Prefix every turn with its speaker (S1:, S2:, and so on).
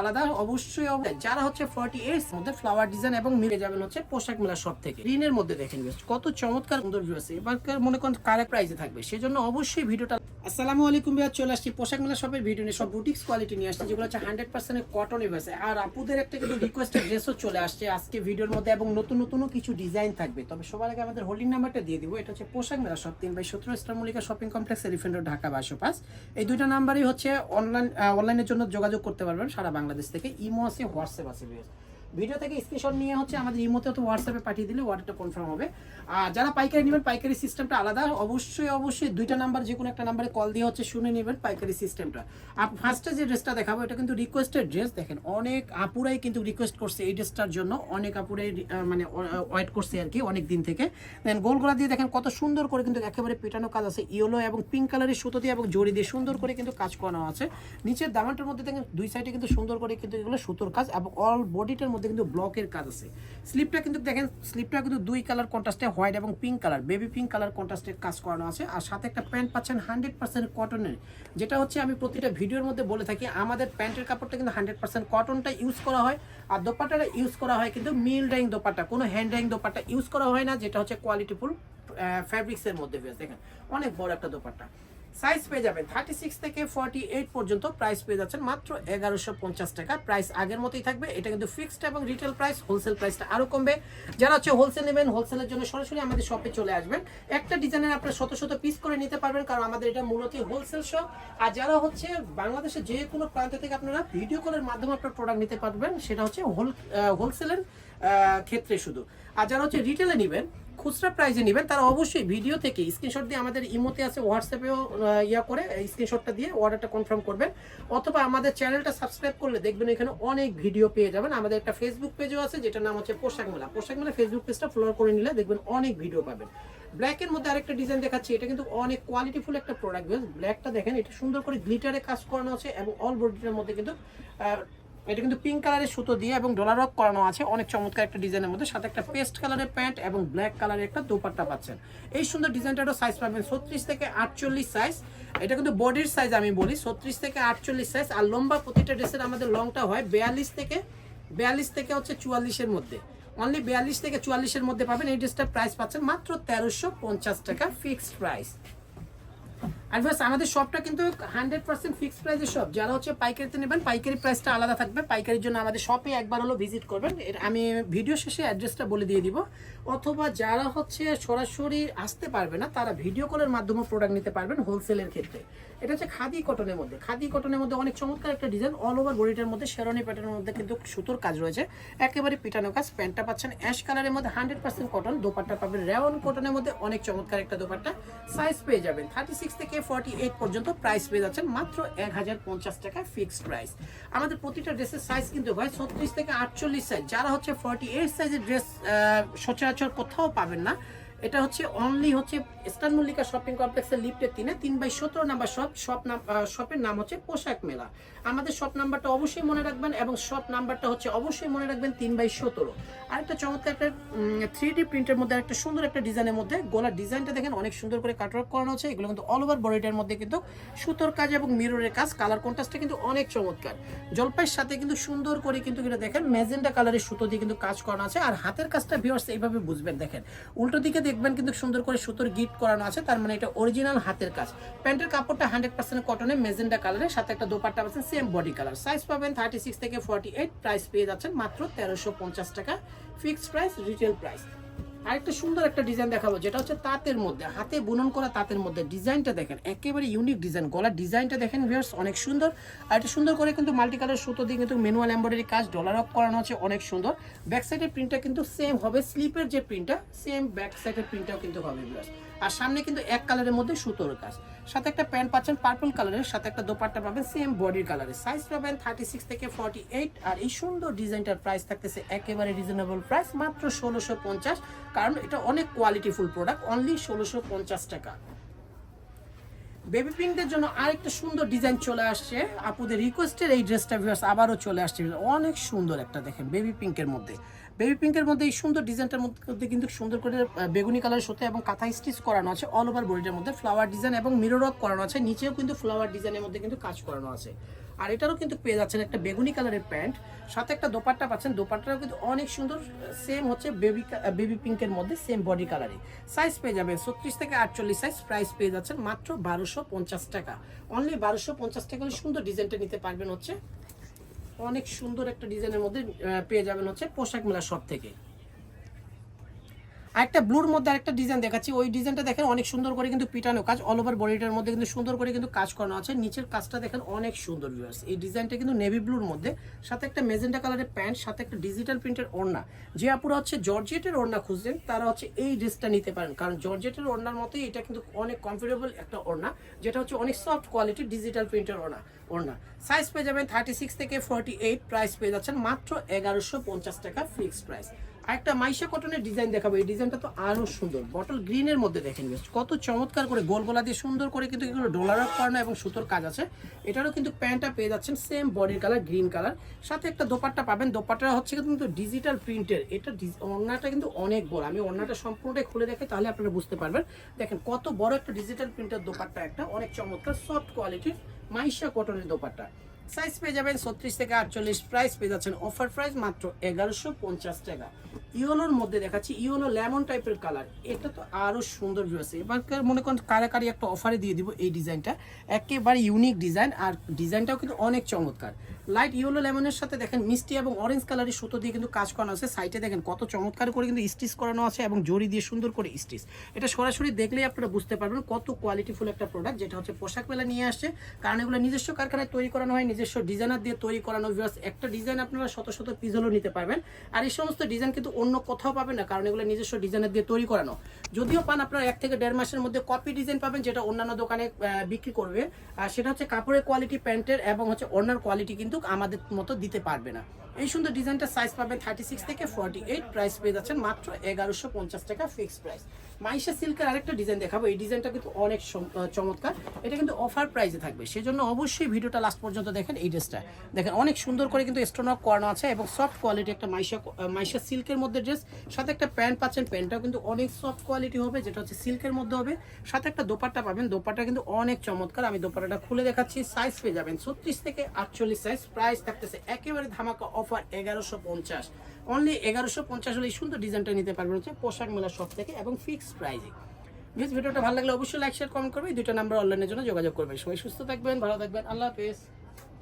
S1: আলাদা, অবশ্যই অব- যারা হচ্ছে ফর্টি এইট মধ্যে ফ্লাওয়ার ডিজাইন এবং মিলে যাবেন হচ্ছে পোশাক মেলা সব থেকে। ঋণের মধ্যে দেখেন কত চমৎকার সুন্দর ভিউ আছে। এবার মনে করেন কারে প্রাইসে থাকবে, সেজন্য অবশ্যই ভিডিওটা আসসালামু আলাইকুম ভাইয়া, চলে আসছি পোশাক মেলা শপের ভিডিও নিয়ে। সব বুটিক্স কোয়ালিটি নিয়ে আসছে, যেগুলো হচ্ছে হান্ড্রেড পার্সেন্ট কটন আছে আর আপুদের একটা কিন্তু রিকোয়েস্টেড ড্রেসও চলে আসছে আজকে ভিডিওর মধ্যে, এবং নতুন, নতুনও কিছু ডিজাইন থাকবে। তবে সবার আগে আমাদের হোল্ডিং নাম্বারটা দিয়ে দিব। এটা হচ্ছে পোশাক মেলা শপ তিন বাই সতেরো Islam Mallika shopping complex elephant road Dhaka বাসো পাস এই দুইটা নাম্বারই হচ্ছে অনলাইন অনলাইনের জন্য যোগাযোগ করতে পারবেন সারা বাংলাদেশ থেকে। ইমো আছে হোয়াটসঅ্যাপ আছে। ভিডিও থেকে স্ক্রিনশট নিয়ে হচ্ছে আমাদের ইমোতে তো হোয়াটসঅ্যাপে পাঠিয়ে দিলে অর্ডারটা কনফার্ম হবে। আর যারা পাইকারি নেবেন, পাইকারি সিস্টেমটা আলাদা। অবশ্যই অবশ্যই দুইটা নাম্বার যে কোনো একটা নাম্বারে কল দিয়ে হচ্ছে শুনে নেবেন পাইকারি সিস্টেমটা আর ফার্স্টে যে ড্রেসটা দেখাবো, এটা কিন্তু রিকোয়েস্টেড ড্রেস দেখেন, অনেক আপুরাই কিন্তু রিকোয়েস্ট করছে এই ড্রেসটার জন্য। অনেক আপুরাই মানে ওয়েট করছে আর কি অনেক দিন থেকে। দেন গোল গোলা দিয়ে দেখেন কত সুন্দর করে কিন্তু একেবারে পেটানো কাজ আছে। ইয়েলো এবং পিঙ্ক কালারের সুতো দিয়ে এবং জড়ি দিয়ে সুন্দর করে কিন্তু কাজ করানো আছে। নিচের দামানটার মধ্যে দেখেন দুই সাইডে কিন্তু সুন্দর করে কিন্তু এগুলো সুতোর কাজ এবং অল বডিটার মধ্যে কিন্তু ব্লকের কাজ আছে। স্লিপটা কিন্তু দেখেন স্লিপটা কিন্তু দুই কালার কন্ট্রাস্টে হোয়াইট এবং pink colour baby pink colour কন্ট্রাস্টে কাজ করানো আছে। আর সাথে একটা প্যান্ট পাচ্ছেন হান্ড্রেড পার্সেন্ট কটনের যেটা হচ্ছে আমি প্রতিটা ভিডিওর মধ্যে বলে থাকি, আমাদের প্যান্টের কাপড়টা কিন্তু হান্ড্রেড পার্সেন্ট কটনটা ইউজ করা হয়, আর দোপাট্টাটা ইউজ করা হয় কিন্তু মিল ডাইং দোপাট্টা, কোনো হ্যান্ড ডাইং দোপাট্টা ইউজ করা হয় না, যেটা হচ্ছে কোয়ালিটিফুল ফ্যাব্রিক্সের মধ্যে দেখেন, অনেক বড় একটা দোপাট্টা। সাইজ পেয়ে যাবেন থার্টি সিক্স থেকে ফর্টি এইট পর্যন্ত প্রাইস পেয়ে যাচ্ছেন মাত্র এগারোশো পঞ্চাশ টাকা। প্রাইস আগের মতোই থাকবে। এটা কিন্তু ফিক্সড এবং রিটেল প্রাইস হোলসেল প্রাইসটা আরও কমবে। যারা হচ্ছে হোলসেল নেবেন হোলসেলের জন্য সরাসরি আমাদের শপে চলে আসবেন। একটা ডিজাইনের আপনার শত শত পিস করে নিতে পারবেন, কারণ আমাদের এটা মূলত হোলসেল শপ আর যারা হচ্ছে বাংলাদেশের যে কোনো প্রান্ত থেকে আপনারা ভিডিও কলের মাধ্যমে আপনার প্রোডাক্ট নিতে পারবেন, সেটা হচ্ছে হোল হোলসেলের ক্ষেত্রে শুধু। আর যারা হচ্ছে রিটেলে নেবেন খুচরা প্রাইজে নেবেন, তারা অবশ্যই ভিডিও থেকে স্ক্রিনশট দিয়ে আমাদের ইমোতে আছে হোয়াটসঅ্যাপেও ইয়া করে স্ক্রিনশটটা দিয়ে অর্ডারটা কনফার্ম করবেন। অথবা আমাদের চ্যানেলটা সাবস্ক্রাইব করলে দেখবেন এখানে অনেক ভিডিও পেয়ে যাবেন। আমাদের একটা ফেসবুক পেজও আছে, যেটার নাম হচ্ছে পোশাক মেলা। পোশাক মেলা ফেসবুক পেজটা ফলো করে নিলে দেখবেন অনেক ভিডিও পাবেন। ব্ল্যাকের মধ্যে আরেকটা ডিজাইন দেখাচ্ছি, এটা কিন্তু অনেক কোয়ালিটিফুল একটা প্রোডাক্ট ব্ল্যাকটা দেখেন, এটা সুন্দর করে গ্লিটারে কাজ করানো আছে এবং অল বডিটার মধ্যে কিন্তু এটা কিন্তু পিঙ্ক কালারের সুতো দিয়ে এবং ডলার ওয়ার্ক করানো আছে। অনেক চমৎকার একটা ডিজাইনের মধ্যে। সাথে একটা পেস্ট কালারের প্যান্ট এবং ব্ল্যাক কালারের একটা দোপাট্টা পাচ্ছেন। এই সুন্দর ডিজাইনটারও সাইজ পাবেন ছত্রিশ থেকে আটচল্লিশ সাইজ এটা কিন্তু বডির সাইজ আমি বলি, ছত্রিশ থেকে আটচল্লিশ সাইজ আর লম্বা প্রতিটা ড্রেসের আমাদের লংটা হয় বিয়াল্লিশ থেকে বিয়াল্লিশ থেকে হচ্ছে চুয়াল্লিশের মধ্যে। অনলি বিয়াল্লিশ থেকে চুয়াল্লিশের মধ্যে পাবেন। এই ড্রেসটার প্রাইস পাচ্ছেন মাত্র তেরোশো পঞ্চাশ টাকা ফিক্সড প্রাইস বাস আমাদের শপটা কিন্তু হান্ড্রেড পার্সেন্ট ফিক্সড প্রাইসের শপ যারা হচ্ছে পাইকারিতে নেবেন, পাইকারি প্রাইসটা আলাদা থাকবে। পাইকারির জন্য আমাদের শপে একবার হলো ভিজিট করবেন। আমি ভিডিও শেষে অ্যাড্রেসটা বলে দিয়ে দিব। অথবা যারা হচ্ছে সরাসরি আসতে পারবে না, তারা ভিডিও কলের মাধ্যমে প্রোডাক্ট নিতে পারবেন হোলসেলের ক্ষেত্রে। এটা হচ্ছে খাদি কটনের মধ্যে। খাদি কটনের মধ্যে অনেক চমৎকার একটা ডিজাইন অল ওভার বডিটার মধ্যে শেরনি প্যাটার্নের মধ্যে কিন্তু সুতোর কাজ রয়েছে। একেবারে পিটানো কাজ। প্যান্টটা পাচ্ছেন অ্যাশ কালারের মধ্যে হান্ড্রেড পার্সেন্ট কটন দোপাট্টা পাবেন রেওয়ান কটনের মধ্যে অনেক চমৎকার একটা দোপাট্টা। সাইজ পেয়ে যাবেন। থার্টি সিক্স থেকে ফর্টি এইট পর্যন্ত প্রাইস পেয়ে যাচ্ছেন মাত্র এক হাজার পঞ্চাশ টাকা ফিক্সড প্রাইস আমাদের প্রতিটা ড্রেসের সাইজ কিন্তু হয় ছত্রিশ থেকে আটচল্লিশ সাইজ যারা হচ্ছে ফর্টি এইট সাইজের ড্রেস সচরাচর কোথাও পাবেন না এটা হচ্ছে অনলি হচ্ছে ইস্টার্ন মল্লিকা শপিং কমপ্লেক্সের লিফটের তিনে, তিন বাই সতেরো নাম্বার শপ শপ শপের নাম হচ্ছে পোশাক মেলা। আমাদের শপ নাম্বারটা অবশ্যই মনে রাখবেন এবং শপ নাম্বারটা হচ্ছে অবশ্যই মনে রাখবেন তিন বাই সতেরো। আরেকটা চমৎকার একটা থ্রি ডি প্রিন্টের মধ্যে একটা সুন্দর একটা ডিজাইনের মধ্যে গোলার ডিজাইনটা দেখেন অনেক সুন্দর করে কাটওয়ার্ক করানো হচ্ছে। এগুলো কিন্তু অল ওভার বডিটার মধ্যে কিন্তু সুতোর কাজ এবং মিররের কাজ কালার কন্ট্রাস্টটা কিন্তু অনেক চমৎকার। জলপাইয়ের সাথে কিন্তু সুন্দর করে কিন্তু এটা দেখেন ম্যাজেন্ডা কালারের সুতো দিয়ে কিন্তু কাজ করানো আছে। আর হাতের কাজটা ভিউয়ার্স এইভাবে বুঝবেন, দেখেন। উল্টো দিকে দেখবেন কিন্তু সুন্দর করে সুতোর গিফট করানো আছে, তার মানে এটা অরিজিনাল হাতের কাজ। প্যান্টের কাপড়টা হান্ড্রেড পার্সেন্ট কটনের মেজেন্ডা কালারের সাথে একটা দোপাট্টা পাচ্ছেন সেম বডি কালার সাইজ পাবেন থার্টি সিক্স থেকে ফর্টি এইট প্রাইস পেয়ে যাচ্ছেন মাত্র তেরোশো পঞ্চাশ টাকা। ফিক্সড প্রাইস রিটেল প্রাইস আরেকটা সুন্দর একটা ডিজাইন দেখাবো, যেটা হচ্ছে তাঁতের মধ্যে। হাতে বুনন করা তাঁতের মধ্যে ডিজাইনটা দেখেন, একেবারে ইউনিক ডিজাইন গলার ডিজাইনটা দেখেন ভিউয়ার্স অনেক সুন্দর। আর এটা সুন্দর করে কিন্তু মাল্টি কালার সুতো দিয়ে কিন্তু ম্যানুয়াল এম্ব্রয়ডারি কাজ ডলার অফ করানো আছে, অনেক সুন্দর। ব্যাক সাইডের প্রিন্টটা কিন্তু সেম হবে স্লিপের যে প্রিন্টটা সেম ব্যাক সাইডের প্রিন্টটাও কিন্তু হবে ভিউয়ার্স আর সামনে কিন্তু এক কালারের মধ্যে সুতোর কাজ সাথে একটা প্যান্ট পাচ্ছেন পার্পল কালারের, সাথে একটা দোপাট্টা পাবেন সেম বডির কালারের। সাইজ পাবেন থার্টি সিক্স থেকে ফর্টি এইট আর এই সুন্দর ডিজাইনটার প্রাইস থাকতেছে একেবারে রিজনেবল প্রাইস মাত্র ষোলোশো পঞ্চাশ। কারণ এটা অনেক কোয়ালিটিফুল প্রোডাক্ট অনলি ষোলোশো পঞ্চাশ টাকা। বেবি পিঙ্কের জন্য আরেকটা সুন্দর ডিজাইন চলে আসছে। আপুদের রিকোয়েস্টের এই ড্রেসটা ভিউয়ার্স আবারও চলে আসছে। অনেক সুন্দর একটা দেখেন বেবি পিঙ্কের মধ্যে। বেবি পিঙ্কের মধ্যে এই সুন্দর ডিজাইনটার মধ্যে কিন্তু সুন্দর করে বেগুনি কালার সাথে এবং কাঁথা স্টিচ করানো আছে অল ওভার বডিটার মধ্যে। ফ্লাওয়ার ডিজাইন এবং মিরর ওয়ার্ক করানো আছে। নিচেও কিন্তু ফ্লাওয়ার ডিজাইনের মধ্যে কিন্তু কাজ করানো আছে। আর এটারও কিন্তু পেয়ে যাচ্ছেন একটা বেগুনি কালারের প্যান্ট। সাথে একটা দোপাট্টা পাচ্ছেন। দোপাট্টাটাও কিন্তু অনেক সুন্দর সেম হচ্ছে বেবি বেবি পিঙ্কের মধ্যে সেম বডি কালারে সাইজ পেয়ে যাবেন ছত্রিশ থেকে আটচল্লিশ সাইজ প্রাইস পেয়ে যাচ্ছেন মাত্র বারোশো পঞ্চাশ টাকা। অনলি বারোশো পঞ্চাশ টাকা হলে সুন্দর ডিজাইনটা নিতে পারবেন হচ্ছে অনেক সুন্দর একটা ডিজাইনের মধ্যে পেয়ে যাবেন হচ্ছে পোশাক মেলা শপ থেকে। আরেকটা ব্লুর মধ্যে আরেকটা ডিজাইন দেখাচ্ছি। ওই ডিজাইনটা দেখেন অনেক সুন্দর করে কিন্তু পিটানো কাজ অল ওভার বডিটার মধ্যে কিন্তু সুন্দর করে কিন্তু কাজ করানো আছে। নিচের কাজটা দেখেন অনেক সুন্দর ভিউয়ার্স এই ডিজাইনটা কিন্তু নেভি ব্লুর মধ্যে। সাথে একটা মেজেন্টা কালারের প্যান্ট সাথে একটা ডিজিটাল প্রিন্টের ওড়না। যে আপুরা হচ্ছে জর্জেটের ওড়না খুঁজছেন, তারা হচ্ছে এই ড্রেসটা নিতে পারেন। কারণ জর্জেটের ওড়নার মতোই এটা কিন্তু অনেক কমফোর্টেবল একটা ওড়না। যেটা হচ্ছে অনেক সফট কোয়ালিটির ডিজিটাল প্রিন্টের ওড়না ওড়না। সাইজ পেয়ে যাবেন থার্টি সিক্স থেকে ফর্টি এইট প্রাইস পেয়ে যাচ্ছেন মাত্র এগারোশো পঞ্চাশ টাকা ফিক্সড প্রাইস আরেকটা মাইশা কটনের ডিজাইন দেখাবো। এই ডিজাইনটা তো আরও সুন্দর। বটল গ্রিনের মধ্যে দেখেন কত চমৎকার করে গোল গোলা দিয়ে সুন্দর করে কিন্তু এগুলো ডলার করানো এবং সুতোর কাজ আছে। এটারও কিন্তু প্যান্টটা পেয়ে যাচ্ছেন সেম বডির কালার গ্রিন কালার সাথে একটা দোপাট্টা পাবেন। দোপাট্টা হচ্ছে কিন্তু ডিজিটাল প্রিন্টের এটা ওড়নাটা কিন্তু অনেক বড়। আমি ওড়নাটা সম্পূর্ণটাই খুলে দেখে তাহলে আপনারা বুঝতে পারবেন। দেখেন কত বড় একটা ডিজিটাল প্রিন্টের দোপাট্টা একটা, অনেক চমৎকার সফট কোয়ালিটির মাইশা কটনের দোপাট্টা। সাইজ পেয়ে যাবেন ছত্রিশ থেকে আটচল্লিশ। প্রাইস পেয়ে যাচ্ছেন অফার প্রাইস মাত্র এগারোশো পঞ্চাশ টাকা। ইওলোর মধ্যে দেখাচ্ছি, ইয়োলো লেমন টাইপের কালার। এটা তো আরও সুন্দর আছে। এবার মনে করেন কারাকারি একটা অফারে দিয়ে দিব এই ডিজাইনটা একেবারে ইউনিক ডিজাইন আর ডিজাইনটাও কিন্তু অনেক চমৎকার। লাইট ইয়েলো লেমনের সাথে দেখেন মিষ্টি এবং অরেঞ্জ কালারের সুতো দিয়ে কিন্তু কাজ করানো আছে। সাইডে দেখেন কত চমৎকার করে কিন্তু স্টিচ করানো আছে এবং জড়ি দিয়ে সুন্দর করে স্টিচ এটা সরাসরি দেখলেই আপনারা বুঝতে পারবেন কত কোয়ালিটিফুল একটা প্রোডাক্ট যেটা হচ্ছে পোশাক মেলা নিয়ে আসছে। কারণ এগুলো নিজস্ব কারখানায় তৈরি করানো হয় নিজস্ব ডিজাইনার দিয়ে তৈরি করানো viewers, একটা ডিজাইন আপনারা শত শত পিস হলেও নিতে পারবেন। আর এই সমস্ত ডিজাইন কিন্তু অন্য কোথাও পাবেন না কারণ এগুলো নিজস্ব ডিজাইনার দিয়ে তৈরি করানো। যদিও পান আপনারা এক থেকে দেড় মাসের মধ্যে কপি ডিজাইন পাবেন যেটা অন্যান্য দোকানে বিক্রি করবে। আর সেটা হচ্ছে কাপড়ের কোয়ালিটি প্যান্টের এবং হচ্ছে অন্যার কোয়ালিটি কিন্তু আমাদের মতো দিতে পারবে না। এই সুন্দর ডিজাইনটা সাইজ পাবেন থার্টি সিক্স থেকে ফর্টি এইট প্রাইস পেয়ে যাচ্ছেন মাত্র এগারোশো পঞ্চাশ টাকা ফিক্সড প্রাইস মাইশা সিল্কের আরেকটা ডিজাইন দেখাবো। এই ডিজাইনটা কিন্তু অনেক চমৎকার। এটা কিন্তু অফার প্রাইসে থাকবে। সেজন্য অবশ্যই ভিডিওটা লাস্ট পর্যন্ত দেখেন এই ড্রেসটা দেখেন অনেক সুন্দর করে কিন্তু স্টোনক করানো আছে এবং সফট কোয়ালিটি একটা মাইশা মাইশা সিল্কের মধ্যে ড্রেস সাথে একটা প্যান্ট পাচ্ছেন। প্যান্টটাও কিন্তু অনেক সফট কোয়ালিটি হবে, যেটা হচ্ছে সিল্কের মধ্যে হবে। সাথে একটা দোপাট্টা পাবেন। দোপাট্টা কিন্তু অনেক চমৎকার। আমি দোপাট্টাটা খুলে দেখাচ্ছি। সাইজ পেয়ে যাবেন ছত্রিশ থেকে আটচল্লিশ সাইজ প্রাইস থাকতেছে একেবারে ধামাকা অফার এগারোশো পঞ্চাশ। অনলি এগারোশো পঞ্চাশ হলে এই সুন্দর ডিজাইনটা নিতে পারবেন হচ্ছে পোশাক মেলা সব থেকে এবং ফিক্সড প্রাইজে ভিডিওটা ভালো লাগলে অবশ্যই লাইক শেয়ার কমেন্ট করবে। দুটো নাম্বার অনলাইনের জন্য যোগাযোগ করবে সবাই সুস্থ থাকবেন, ভালো থাকবেন। আল্লাহ হাফেজ।